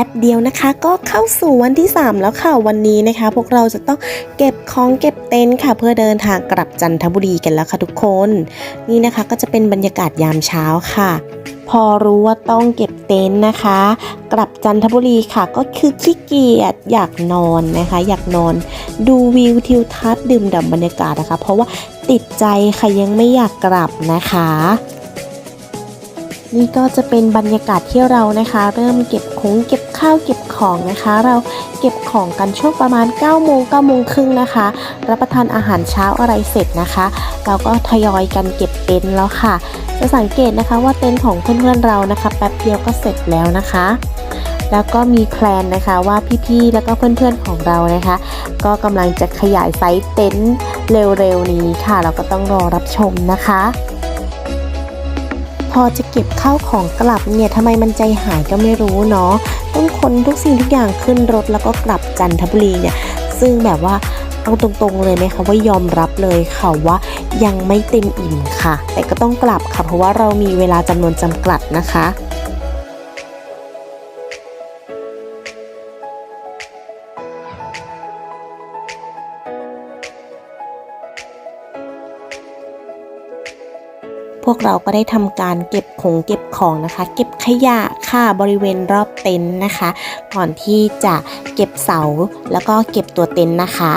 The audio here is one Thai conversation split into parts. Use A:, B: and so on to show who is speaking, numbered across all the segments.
A: ป๊บเดียวนะคะ ก็เข้าสู่วันที่ 3 แล้วค่ะวันนี้นะคะ พวกเราจะต้องเก็บของเก็บเต็นท์ค่ะ เพื่อเดินทางกลับจันทบุรีกันแล้วค่ะทุกคน นี่นะคะก็จะเป็นบรรยากาศยามเช้าค่ะ พอรู้ว่าต้องเก็บเต็นท์นะคะ กลับจันทบุรีค่ะ ก็คือขี้เกียจอยากนอนนะคะ อยากนอน ดูวิวทิวทัศน์ดื่มด่ำบรรยากาศนะคะ เพราะว่าติดใจค่ะยังไม่อยากกลับนะคะ นี่ก็จะเป็นบรรยากาศที่เรานะคะ เริ่มเก็บของเก็บข้าวเก็บของนะคะ เราเก็บของกันช่วงประมาณ9โมง9โมงครึ่งนะคะ รับประทานอาหารเช้าอะไรเสร็จนะคะ เราก็ทยอยกันเก็บเต็นท์แล้วค่ะ จะสังเกตนะคะว่าเต็นท์ของเพื่อนๆเรานะคะ แป๊บเดียวก็เสร็จแล้วนะคะ แล้วก็มีแพลนนะคะว่าพี่ๆแล้วก็เพื่อนๆของเรานะคะ ก็กำลังจะขยายไซส์เต็นท์เร็วๆนี้ค่ะ เราก็ต้องรอรับชมนะคะ พอจะเก็บข้าวของกลับเนี่ยทำไมมันใจหายก็ไม่รู้เนาะต้องคนทุกสิ่งทุกอย่างขึ้นรถแล้วก็กลับจันทบุรีเนี่ย ซึ่งแบบว่าเอาตรงๆเลยไหมคะว่ายอมรับเลยค่ะว่ายังไม่เต็มอิ่มค่ะ แต่ก็ต้องกลับค่ะเพราะว่าเรามีเวลาจำนวนจำกัดนะคะ วกเราก็ได้ทำการเก็บของเก็บของนะคะ เก็บขยะค่ะบริเวณรอบเต็นท์นะคะ ก่อนที่จะเก็บเสาแล้วก็เก็บตัวเต็นท์นะคะ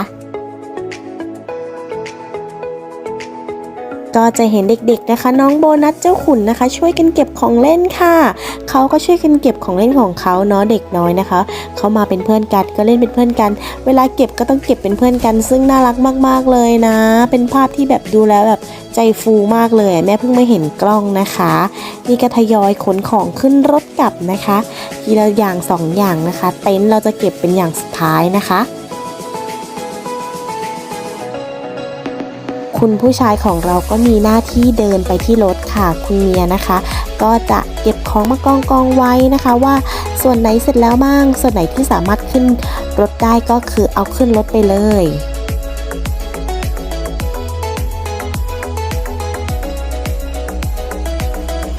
A: ก็จะเห็นเด็กๆนะคะ น้องโบนัสเจ้าขุนนะคะ ช่วยกันเก็บของเล่นค่ะเขาก็ช่วยกันเก็บของเล่นของเขาเนาะเด็กน้อยนะคะเขามาเป็นเพื่อนกันก็เล่นเป็นเพื่อนกัน เวลาเก็บก็ต้องเก็บเป็นเพื่อนกัน ซึ่งน่ารักมาก ๆเลยนะ เป็นภาพที่แบบดูแล้วแบบใจฟูมากเลย แม่เพิ่งไม่เห็นกล้องนะคะ นี่ก็ทยอยขนของขึ้นรถกลับนะคะทีละอย่างสองอย่างนะคะ เต็นท์เราจะเก็บเป็นอย่างสุดท้ายนะคะ คุณผู้ชายของเราก็มีหน้าที่เดินไปที่รถค่ะคุณเมียนะคะ ก็จะเก็บของมากองกองไว้นะคะ ว่าส่วนไหนเสร็จแล้วบ้าง ส่วนไหนที่สามารถขึ้นรถได้ก็คือเอาขึ้นรถไปเลย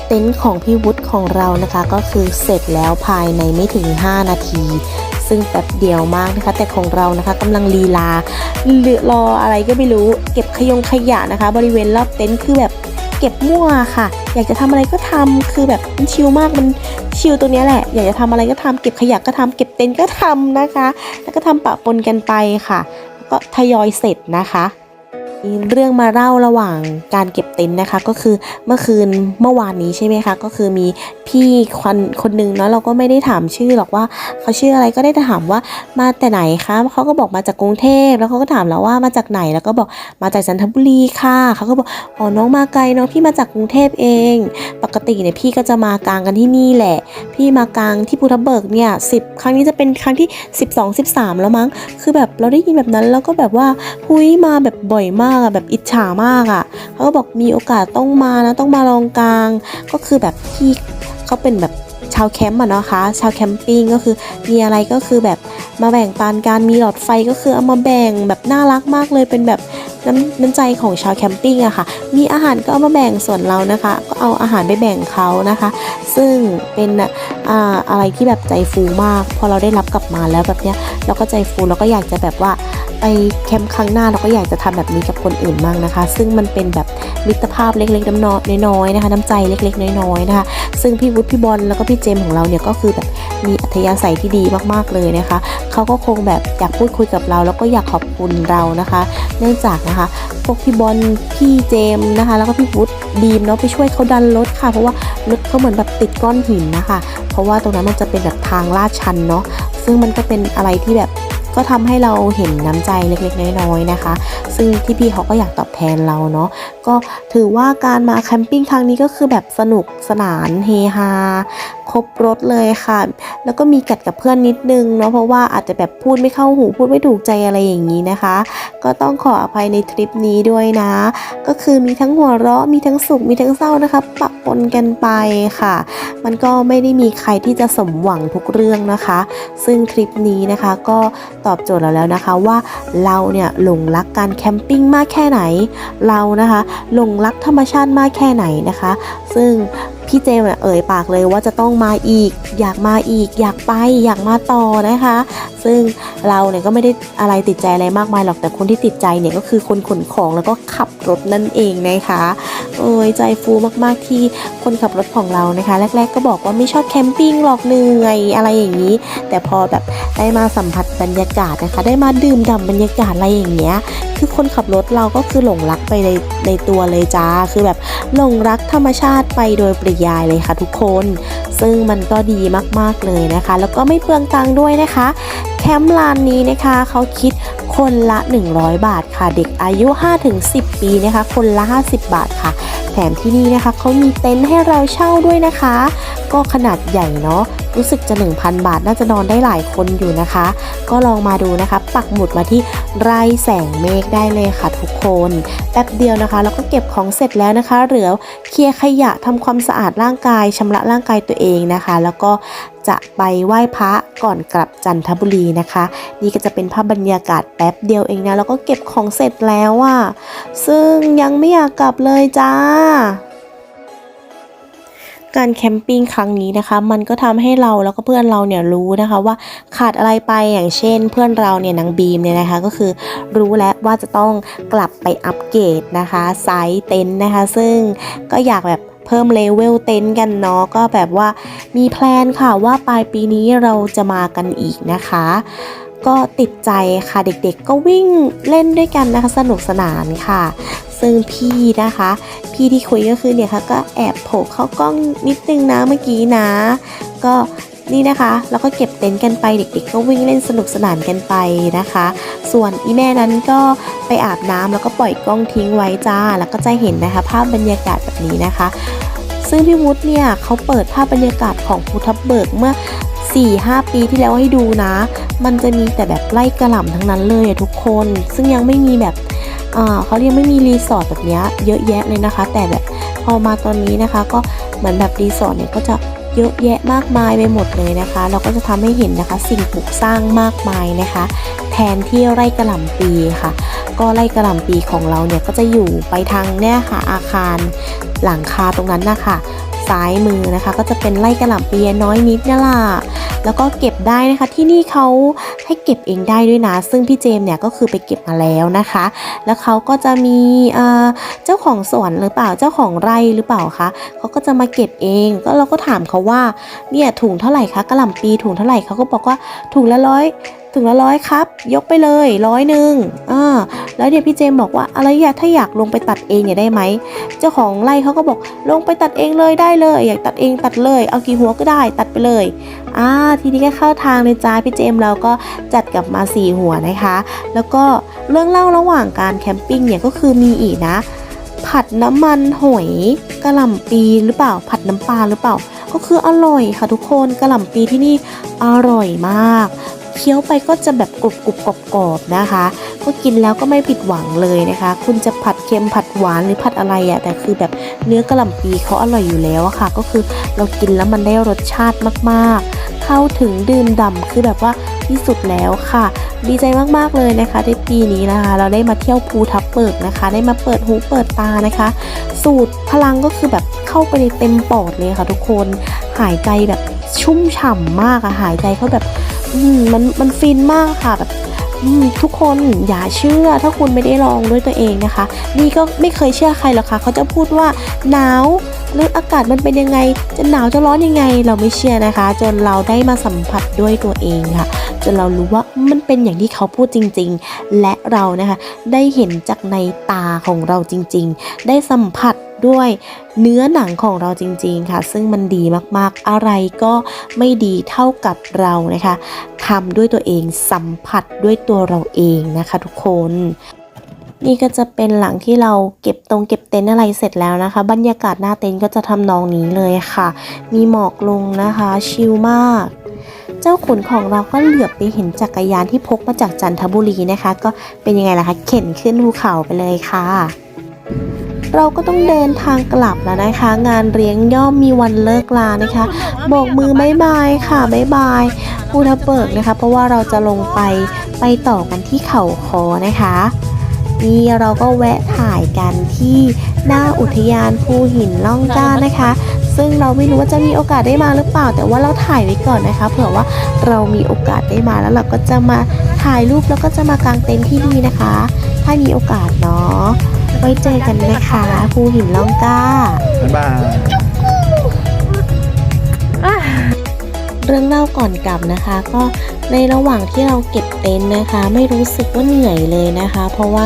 A: เต็นท์ของพี่วุฒิของเรานะคะก็คือเสร็จแล้วภายในไม่ถึง 5 นาที ซึ่งแป๊บเดียวมากนะคะ แต่ของเรานะคะกำลังลีลาหรือรออะไรก็ไม่รู้เก็บขยงขยะนะคะ บริเวณรอบเต็นท์คือแบบเก็บมั่วค่ะ อยากจะทำอะไรก็ทำคือแบบมันชิลมากมันชิลตัวนี้แหละ อยากจะทำอะไรก็ทำเก็บขยะก็ทำเก็บเต็นท์ก็ทำนะคะ แล้วก็ทำปะปนกันไปค่ะ ก็ทยอยเสร็จนะคะ มีเรื่องมาเล่าระหว่างการเก็บเต็นท์นะคะ ก็คือเมื่อคืนเมื่อวานนี้ใช่ไหมคะก็คือมีพี่คนคนหนึ่งเนาะเราก็ไม่ได้ถามชื่อหรอกว่าเขาชื่ออะไรก็ได้แต่ถามว่ามาแต่ไหนคะเขาก็บอกมาจากกรุงเทพแล้วเขาก็ถามเราว่ามาจากไหนแล้วก็บอกมาจากจันทบุรีค่ะเขาก็บอกอ๋อน้องมาไกลเนาะพี่มาจากกรุงเทพเอง ปกติเนี่ยพี่ก็จะมากลางกันที่นี่แหละ พี่มากลางที่ภูทับเบิกเนี่ยสิบครั้งนี้จะเป็นครั้งที่ 12 13 แล้วมั้ง คือแบบเราได้ยินแบบนั้นแล้วก็แบบว่าหุยมาแบบบ่อยมากอะแบบอิจฉามากอะเขาก็บอกมีโอกาสต้องมานะต้องมาลองกลาง ก็คือแบบพี่เขาเป็นแบบชาวแคมป์อะเนาะคะ ชาวแคมปิ้งก็คือมีอะไรก็คือแบบมาแบ่งปันการมีหลอดไฟก็คือเอามาแบ่งแบบน่ารักมากเลยเป็นแบบน้ำน้ำใจของชาวแคมปิ้งอะค่ะ มีอาหารก็เอามาแบ่งส่วนเรานะคะ ก็เอาอาหารไปแบ่งเขานะคะ ซึ่งเป็นอ่าอะไรที่แบบใจฟูมาก พอเราได้รับกลับมาแล้วแบบเนี้ยเราก็ใจฟูเราก็อยากจะแบบว่า ไปแคมป์ครั้งหน้าเราก็อยากจะทำแบบนี้กับคนอื่นบ้างนะคะ ซึ่งมันเป็นแบบมิตรภาพเล็กๆน้อยๆน้อยๆนะคะ น้ำใจเล็กๆ น้อยๆนะคะ ซึ่งพี่วุฒิพี่บอลแล้วก็พี่เจมของเราเนี่ยก็คือแบบมีอัธยาศัยที่ดีมากๆเลยนะคะเขาก็คงแบบอยากพูดคุยกับเรา แล้วก็อยากขอบคุณเรานะคะ เนื่องจากนะคะพวกพี่บอลพี่เจมนะคะ แล้วก็พี่วุฒิดีมเนาะไปช่วยเขาดันรถค่ะ เพราะว่ารถเขาเหมือนแบบติดก้อนหินนะคะ เพราะว่าตรงนั้นมันจะเป็นแบบทางลาดชันเนาะซึ่งมันก็เป็นอะไรที่แบบ ก็ทำให้เราเห็นน้ำใจเล็กๆ น้อยๆนะคะ ซึ่งที่พี่เขาก็อยากตอบแทนเราเนาะก็ถือว่าการมาแคมปิ้งครั้งนี้ก็คือแบบสนุกสนานเฮฮา รบรถเลยค่ะ แล้วก็มีกัดกับเพื่อนนิดนึงเนาะเพราะว่าอาจจะแบบพูดไม่เข้าหูพูดไม่ถูกใจอะไรอย่างนี้นะคะ ก็ต้องขออภัยในทริปนี้ด้วยนะ ก็คือมีทั้งหัวเราะมีทั้งสุขมีทั้งเศร้านะคะปะปนกันไปค่ะ มันก็ไม่ได้มีใครที่จะสมหวังทุกเรื่องนะคะ ซึ่งทริปนี้นะคะก็ตอบโจทย์เราแล้วนะคะว่าเราเนี่ยหลงรักการแคมปิ้งมากแค่ไหน เรานะคะหลงรักธรรมชาติมากแค่ไหนนะคะ ซึ่งพี่เจมเนี่ยเอ่ยปากเลยว่าจะต้องมาอีก อยากมาอีก อยากไปอยากมาต่อนะคะ ซึ่งเราเนี่ยก็ไม่ได้อะไรติดใจอะไรมากมายหรอกแต่คนที่ติดใจเนี่ยก็คือคนขนของแล้วก็ขับรถนั่นเองนะคะโอ้ยใจฟูมากๆที่คนขับรถของเรานะคะ แรก ๆ ก็บอกว่าไม่ชอบแคมปิ้งหรอกเหนื่อยอะไรอย่างนี้ แต่พอแบบได้มาสัมผัสบรรยากาศนะคะ ได้มาดื่มด่ำบรรยากาศอะไรอย่างเงี้ยคือคนขับรถเราก็คือหลงรักไปในในตัวเลยจ้าคือแบบหลงรักธรรมชาติไปโดยปริยายเลยค่ะทุกคน ซึ่งมันก็ดีมากๆเลยนะคะ แล้วก็ไม่เปลืองตังค์ด้วยนะคะ แคมป์ลานนี้นะคะเขาคิดคนละ 100 บาทค่ะ เด็กอายุ 5-10 ปีนะคะ คนละ 50 บาทค่ะ แถมที่นี่นะคะเขามีเต็นท์ให้เราเช่าด้วยนะคะ ก็ขนาดใหญ่เนาะรู้สึกจะ 1,000 บาทน่าจะนอนได้หลายคนอยู่นะคะ ก็ลองมาดูนะคะ ปักหมุดมาที่ไร่แสงเมฆได้เลยค่ะทุกคนแป๊บเดียวนะคะแล้วก็เก็บของเสร็จแล้วนะคะเหลือเคลียร์ขยะทำความสะอาดร่างกายชำระร่างกายตัวเองนะคะ แล้วก็จะไปไหว้พระก่อนกลับจันทบุรีนะคะ นี่ก็จะเป็นภาพบรรยากาศแป๊บเดียวเองนะแล้วก็เก็บของเสร็จแล้วอะซึ่งยังไม่อยากกลับเลยจ้าการแคมปิ้งครั้งนี้นะคะ มันก็ทำให้เราแล้วก็เพื่อนเราเนี่ยรู้นะคะว่าขาดอะไรไปอย่างเช่น เพื่อนเราเนี่ยนางบีมเนี่ยนะคะ ก็คือรู้แล้วว่าจะต้องกลับไปอัปเกรดนะคะไซส์เต็นท์นะคะ ซึ่งก็อยากแบบเพิ่มเลเวลเต็นท์กันเนาะก็แบบว่ามีแพลนค่ะว่าปลายปีนี้เราจะมากันอีกนะคะ ก็ติดใจค่ะเด็กๆก็วิ่งเล่นด้วยกันนะคะสนุกสนานค่ะ ซึ่งพี่นะคะ พี่ที่คุยก็คือเนี่ยค่ะก็แอบโผล่เข้ากล้องนิดนึงนะเมื่อกี้นะ ก็นี่นะคะแล้วก็เก็บเต็นท์กันไปเด็กๆ ก็วิ่งเล่นสนุกสนานกันไปนะคะ ส่วนอีแม่นั้นก็ไปอาบน้ำแล้วก็ปล่อยกล้องทิ้งไว้จ้า แล้วก็จะเห็นนะคะ ภาพบรรยากาศแบบนี้นะคะ ซึ่งพี่วุฒิเนี่ยเขาเปิดภาพบรรยากาศของภูทับเบิกเมื่อ 4-5 ปีที่แล้วให้ดูนะ มันจะมีแต่แบบไล่กระหล่ำทั้งนั้นเลยทุกคน ซึ่งยังไม่มีแบบอ่าเขายังไม่มีรีสอร์ทแบบนี้เยอะแยะเลยนะคะ แต่แบบพอมาตอนนี้นะคะ ก็เหมือนแบบรีสอร์ทเนี่ยก็จะเยอะแยะมากมายไปหมดเลยนะคะ เราก็จะทำให้เห็นนะคะ สิ่งปลูกสร้างมากมายนะคะ แทนที่ไร่กระหล่ำปีค่ะ ก็ไร่กระหล่ำปีของเราเนี่ยก็จะอยู่ไปทางเนี่ยค่ะอาคารหลังคาตรงนั้นนะคะ ซ้ายมือนะคะ ก็จะเป็นไร่กระหล่ำปีน้อยนิดนี่แหละแล้วก็เก็บได้นะคะที่นี่เขาให้เก็บเองได้ด้วยนะ ซึ่งพี่เจมเนี่ยก็คือไปเก็บมาแล้วนะคะ แล้วเขาก็จะมีเอ่อเจ้าของสวนหรือเปล่าเจ้าของไร่หรือเปล่าคะเขาก็จะมาเก็บเองก็เราก็ถามเขาว่าเนี่ยถุงเท่าไหร่คะกระหล่ำปีถุงเท่าไหร่เขาก็บอกว่าถุงละร้อย ถุงละร้อยครับ ยกไปเลยร้อยหนึ่งอ่าแล้วเดี๋ยวพี่เจมบอกว่าอะไรอยากถ้าอยากลงไปตัดเองเนี่ยได้ไหมเจ้าของไร่เขาก็บอกลงไปตัดเองเลยได้เลย อยากตัดเองตัดเลย เอากี่หัวก็ได้ตัดไปเลยอ่าทีนี้ก็เข้าทางเลยจ้าพี่เจมเราก็จัดกลับมาสี่หัวนะคะ แล้วก็เรื่องเล่าระหว่างการแคมปิ้งเนี่ยก็คือมีอีกนะ ผัดน้ำมันหอยกระหล่ำปีหรือเปล่า ผัดน้ำปลาหรือเปล่า ก็คืออร่อยค่ะทุกคนกระหล่ำปีที่นี่อร่อยมาก เคี้ยวไปก็จะแบบกรุบกรุบกรอบกรอบนะคะ ก็กินแล้วก็ไม่ผิดหวังเลยนะคะ คุณจะผัดเค็มผัดหวานหรือผัดอะไรอะ่ะแต่คือแบบเนื้อกระหล่ำปีเขาอร่อยอยู่แล้วอะค่ะ ก็คือเรากินแล้วมันได้รสชาติมากๆ เข้าถึงดื่มด่ำคือแบบว่าที่สุดแล้วค่ะ ดีใจมากๆเลยนะคะในปีนี้นะคะ เราได้มาเที่ยวภูทับเบิกนะคะ ได้มาเปิดหูเปิดตานะคะ สูตรพลังก็คือแบบเข้าไปในเต็มปอดเลยค่ะ ทุกคนหายใจแบบชุ่มฉ่ำมากอะหายใจเขาแบบ มันมันฟินมากค่ะแบบทุกคนอย่าเชื่อถ้าคุณไม่ได้ลองด้วยตัวเองนะคะ นี่ก็ไม่เคยเชื่อใครหรอกค่ะ เขาจะพูดว่าหนาวหรืออากาศมันเป็นยังไง จะหนาวจะร้อนยังไง เราไม่เชื่อนะคะ จนเราได้มาสัมผัสด้วยตัวเองค่ะ จนเรารู้ว่ามันเป็นอย่างที่เขาพูดจริง ๆ และเรานะคะ ได้เห็นจากในตาของเราจริง ๆ ได้สัมผัส ด้วยเนื้อหนังของเราจริงๆค่ะ ซึ่งมันดีมากๆ อะไรก็ไม่ดีเท่ากับเรานะคะทำด้วยตัวเองสัมผัสด้วยตัวเราเองนะคะทุกคนนี่ก็จะเป็นหลังที่เราเก็บตรงเก็บเต็นท์อะไรเสร็จแล้วนะคะ บรรยากาศหน้าเต็นท์ก็จะทำนองนี้เลยค่ะ มีหมอกลงนะคะชิลมาก เจ้าขุนของเราก็เหลือบไปเห็นจักรยานที่พกมาจากจันทบุรีนะคะ ก็เป็นยังไงล่ะคะเข็นขึ้นภูเขาไปเลยค่ะ เราก็ต้องเดินทางกลับแล้วนะคะ งานเลี้ยงย่อมมีวันเลิกลานะคะโบกมือบายบายค่ะบายบายภูทับเบิกนะคะ เพราะว่าเราจะลงไปไปต่อกันที่เขาคอนะคะนี่เราก็แวะถ่ายกันที่หน้าอุทยานภูหินล่องกล้านะคะ ซึ่งเราไม่รู้ว่าจะมีโอกาสได้มาหรือเปล่า แต่ว่าเราถ่ายไว้ก่อนนะคะ เผื่อว่าเรามีโอกาสได้มาแล้วเราก็จะมาถ่ายรูปแล้วก็จะมากางเต็นท์ที่นี่นะคะ ถ้ามีโอกาสเนาะ ไว้เจอกันนะคะภูหินล่องกล้า
B: บ๊ายบาย
A: เรื่องเล่าก่อนกลับนะคะ ก็ในระหว่างที่เราเก็บเต็นท์นะคะ ไม่รู้สึกว่าเหนื่อยเลยนะคะ เพราะว่า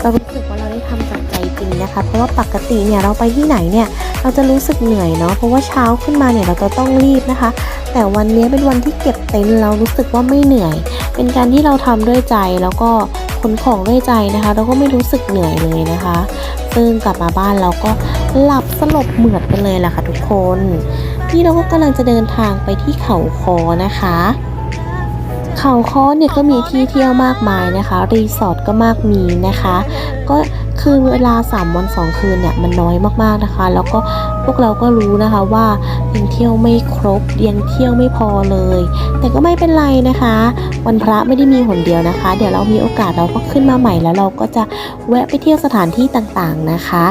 A: เรารู้สึกว่าเราได้ทำจากใจจริงนะคะ เพราะว่าปกติเนี่ยเราไปที่ไหนเนี่ยเราจะรู้สึกเหนื่อยเนาะเพราะว่าเช้าขึ้นมาเนี่ยเราจะต้องรีบนะคะ แต่วันนี้เป็นวันที่เก็บเต็นท์เรารู้สึกว่าไม่เหนื่อย เป็นการที่เราทำด้วยใจแล้วก็ขนของด้วยใจนะคะ เราก็ไม่รู้สึกเหนื่อยเลยนะคะ ซึ่งกลับมาบ้านเราก็หลับสลบเหมือดกันเลยแหละค่ะทุกคนนี่เราก็กำลังจะเดินทางไปที่เขาคอนะคะ เขาคอเนี่ยก็มีที่เที่ยวมากมายนะคะ รีสอร์ทก็มากมีนะคะ ก็คือเวลา 3 วัน 2 คืนเนี่ยมันน้อยมากๆนะคะ แล้วก็ วกเราก็รู้นะคะว่ายังเที่ยวไม่ครบยังเที่ยวไม่พอเลย แต่ก็ไม่เป็นไรนะคะ วันพระไม่ได้มีหนเดียวนะคะ เดี๋ยวเรามีโอกาสเราก็ขึ้นมาใหม่แล้วเราก็จะแวะไปเที่ยวสถานที่ต่างๆนะคะ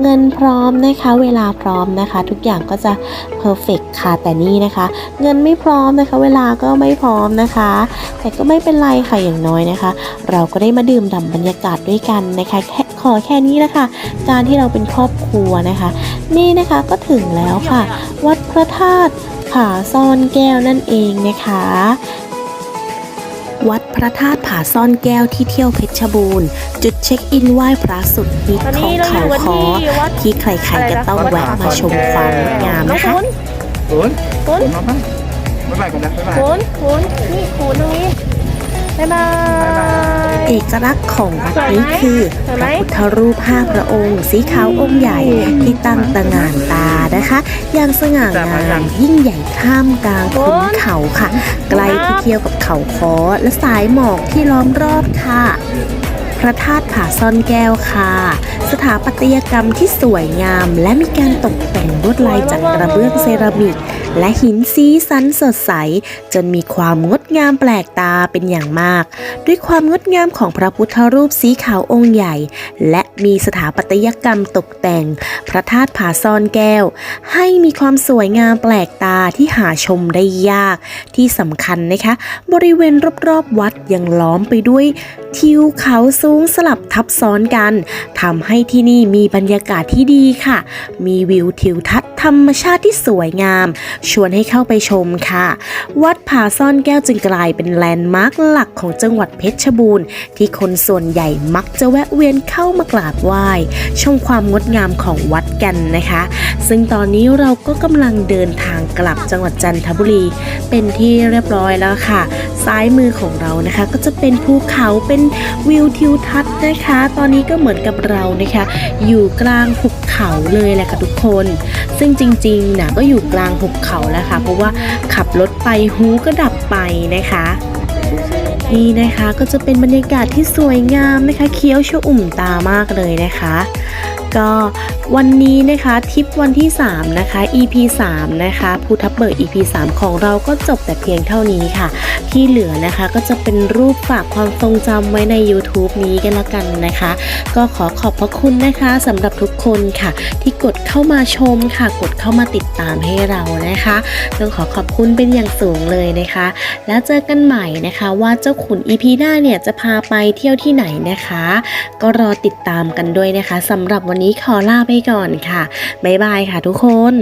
A: เงินพร้อมนะคะ เวลาพร้อมนะคะ ทุกอย่างก็จะเพอร์เฟกค่ะแต่นี่นะคะ เงินไม่พร้อมนะคะ เวลาก็ไม่พร้อมนะคะ แต่ก็ไม่เป็นไรค่ะอย่างน้อยนะคะ เราก็ได้มาดื่มด่ำบรรยากาศด้วยกันนะคะแค่ขอแค่นี้นะคะ การที่เราเป็นครอบครัวนะคะ นี่นะคะก็ถึงแล้วค่ะ วัดพระธาตุผาซ่อนแก้วนั่นเองนะคะวัดพระธาตุผาซ่อนแก้วที่เที่ยวเพชรบูรณ์ จุดเช็คอินไหว้พระสุดฮิต
C: ตอน
A: ขอ
C: นี้
A: ง
C: เราอ
A: เขา
C: ยู่กัน
A: คอ
C: ที่วัด
A: ที่ใครๆก็ต้องแวะมาชมความงดงาม
C: น้อง
A: นะคะ
C: คุณ
B: คุณ
C: คุณ
B: คุณมาบ้างบ๊ายบายกันนะบ๊ายบาย
C: คุณคุณนี่คุณตรงนี้ บ๊ายบาย
A: เอกลักษณ์ของวัดนี้คือพระพุทธรูปห้าพระองค์ สีขาวองค์ใหญ่ที่ตั้งตระหง่านตานะคะอย่างสง่างามยิ่งใหญ่ท่ามกลางขุนเขาค่ะใกล้ที่เที่ยวกับเขาคอและสายหมอกที่ล้อมรอบค่ะพระธาตุผาซ่อนแก้วค่ะ สถาปัตยกรรมที่สวยงาม และมีการตกแต่งลวดลายจากกระเบื้องเซรามิก และหินสีสันสดใส จนมีความงดงามแปลกตาเป็นอย่างมาก ด้วยความงดงามของพระพุทธรูปสีขาวองค์ใหญ่ และมีสถาปัตยกรรมตกแต่ง พระธาตุผาซ่อนแก้ว ให้มีความสวยงามแปลกตาที่หาชมได้ยาก ที่สำคัญนะคะ บริเวณรอบๆวัดยังล้อมไปด้วยทิวเขาสูงสลับทับซ้อนกันทำให้ที่นี่มีบรรยากาศที่ดีค่ะ มีวิวทิวทัศน์ธรรมชาติที่สวยงามชวนให้เข้าไปชมค่ะ วัดผาซ่อนแก้วจึงกลายเป็นแลนด์มาร์คหลักของจังหวัดเพชรบูรณ์ ที่คนส่วนใหญ่มักจะแวะเวียนเข้ามากราบไหว้ชมความงดงามของวัดกันนะคะ ซึ่งตอนนี้เราก็กำลังเดินทางกลับจังหวัดจันทบุรี เป็นที่เรียบร้อยแล้วค่ะ ซ้ายมือของเรานะคะ ก็จะเป็นภูเขาเป็นวิวทิวทัศน์นะคะ ตอนนี้ก็เหมือนกับเรานะคะ อยู่กลางหุบเขาเลยแหละค่ะทุกคน ซึ่งจริงๆนะก็อยู่กลางหุบเขาแล้วค่ะเพราะว่าขับรถไปหูก็ดับไปนะคะนี่นะคะก็จะเป็นบรรยากาศที่สวยงามนะคะ เคี้ยวชอุ่มตามากเลยนะคะ ก็วันนี้นะคะทริปวันที่ 3 นะคะ EP 3 นะคะภูทับเบิก EP 3 ของเราก็จบแต่เพียงเท่านี้ค่ะ ที่เหลือนะคะก็จะเป็นรูปฝากความทรงจำไว้ใน YouTube นี้กันละกันนะคะ ก็ขอขอบพระคุณนะคะสำหรับทุกคนค่ะ ที่กดเข้ามาชมค่ะ กดเข้ามาติดตามให้เรานะคะต้องขอขอบคุณเป็นอย่างสูงเลยนะคะ แล้วเจอกันใหม่นะคะว่าเจ้าขุน EP หน้าเนี่ยจะพาไปเที่ยวที่ไหนนะคะ ก็รอติดตามกันด้วยนะคะสำหรับวันนี้ขอลาไปก่อนค่ะ บ๊ายบายค่ะทุกคน